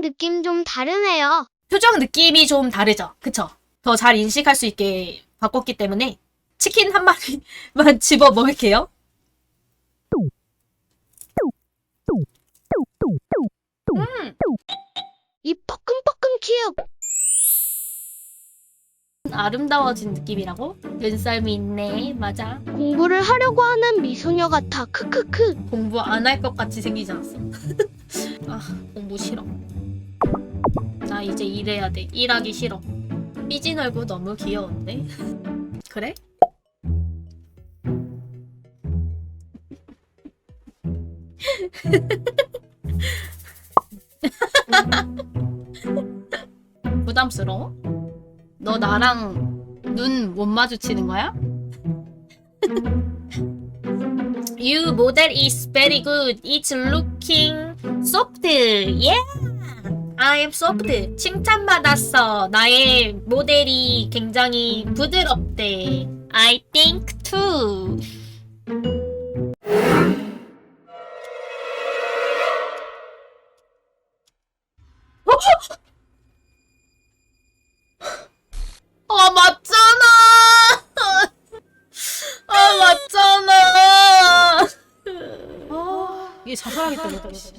표정 느낌 좀 다르네요. 표정 느낌이 좀 다르죠. 그쵸? 더 잘 인식할 수 있게 바꿨기 때문에 치킨 한 마리만 집어 먹을게요. 이 뻐끔뻐끔 키읔. 아름다워진 느낌이라고? 눈썰미 있네. 맞아. 공부를 하려고 하는 미소녀 같아. 크크크. 공부 안 할 것 같이 생기지 않았어? 아, 공부 싫어. 나 이제 일해야 돼. 일하기 싫어. 삐진 얼굴 너무 귀여운데? 그래? 부담스러워? 너 나랑 눈 못 마주치는 거야? You model is very good. It's looking soft. Yeah. I am soft. 칭찬받았어. 나의 모델이 굉장히 부드럽대. I think too. 아 맞잖아. 아 맞잖아. 아 이게 자살하겠다.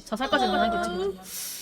자살까지는 안 하겠지.